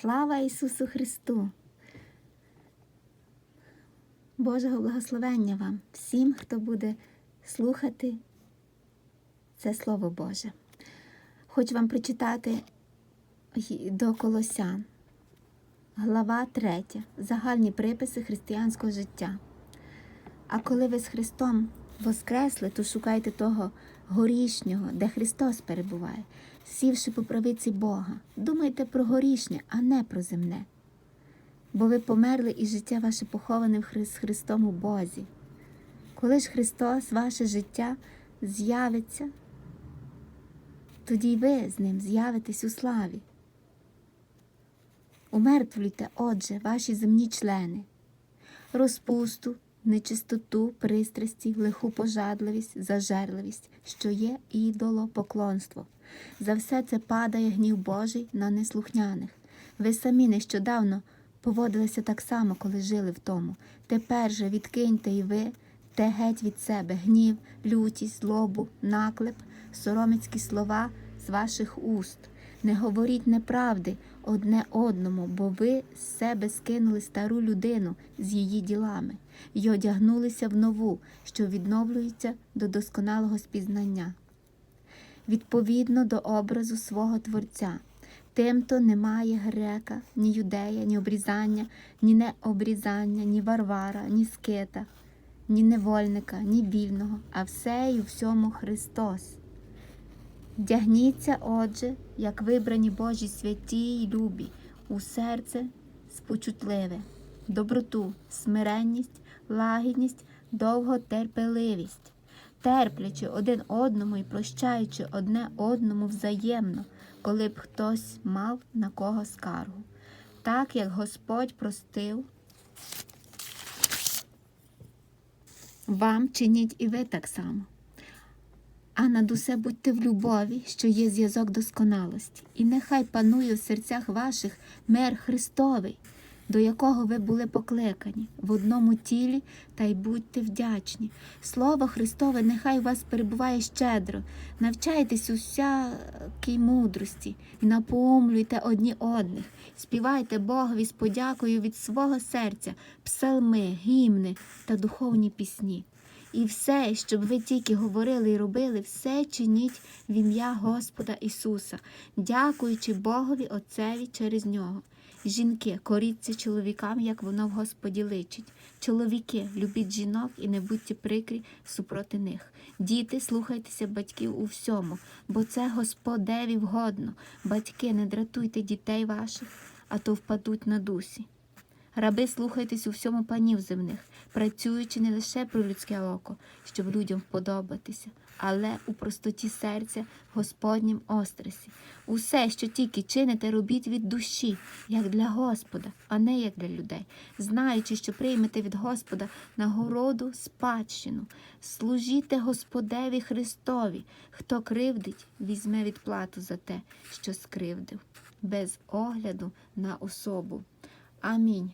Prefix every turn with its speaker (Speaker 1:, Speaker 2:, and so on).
Speaker 1: Слава Ісусу Христу! Божого благословення вам, всім, хто буде слухати це Слово Боже. Хочу вам прочитати до Колосян, глава 3, загальні приписи християнського життя. А коли ви з Христом воскресли, то шукайте того горішнього, де Христос перебуває, сівши по правиці Бога. Думайте про горішнє, а не про земне. Бо ви померли і життя ваше поховане з Христом у Бозі. Коли ж Христос, ваше життя, з'явиться, тоді й ви з ним з'явитесь у славі. Умертвлюйте, отже, ваші земні члени, розпусту, нечистоту, пристрасті, лиху пожадливість, зажерливість, що є ідолопоклонство. За все це падає гнів Божий на неслухняних. Ви самі нещодавно поводилися так само, коли жили в тому. Тепер же відкиньте і ви те геть від себе гнів, лютість, злобу, наклеп, соромицькі слова з ваших уст. Не говоріть неправди одне одному, бо ви з себе скинули стару людину з її ділами і одягнулися в нову, що відновлюється до досконалого спізнання. Відповідно до образу свого Творця. Тимто немає грека, ні юдея, ні обрізання, ні необрізання, ні варвара, ні скита, ні невольника, ні вільного, а все і у всьому Христос. Вдягніться, отже, як вибрані Божі святі й любі, у серце спочутливе, доброту, смиренність, лагідність, довготерпеливість, терплячи один одному і прощаючи одне одному взаємно, коли б хтось мав на кого скаргу. Так як Господь простив, вам чиніть і ви так само. А над усе будьте в любові, що є зв'язок досконалості, і нехай панує в серцях ваших мир Христовий, до якого ви були покликані в одному тілі, та й будьте вдячні. Слово Христове нехай у вас перебуває щедро, навчайтесь усякій мудрості і напоумлюйте одні одних, співайте Богові з подякою від свого серця, псалми, гімни та духовні пісні. І все, щоб ви тільки говорили і робили, все чиніть в ім'я Господа Ісуса, дякуючи Богові Отцеві через нього. Жінки, коріться чоловікам, як воно в Господі личить. Чоловіки, любіть жінок і не будьте прикрі супроти них. Діти, слухайтеся батьків у всьому, бо це Господеві вгодно. Батьки, не дратуйте дітей ваших, а то впадуть на дусі. Раби, слухайтесь у всьому панів земних, працюючи не лише про людське око, щоб людям вподобатися, але у простоті серця Господнім острасі. Усе, що тільки чините, робіть від душі, як для Господа, а не як для людей, знаючи, що приймете від Господа нагороду спадщину. Служіте Господеві Христові. Хто кривдить, візьме відплату за те, що скривдив, без огляду на особу. Амінь.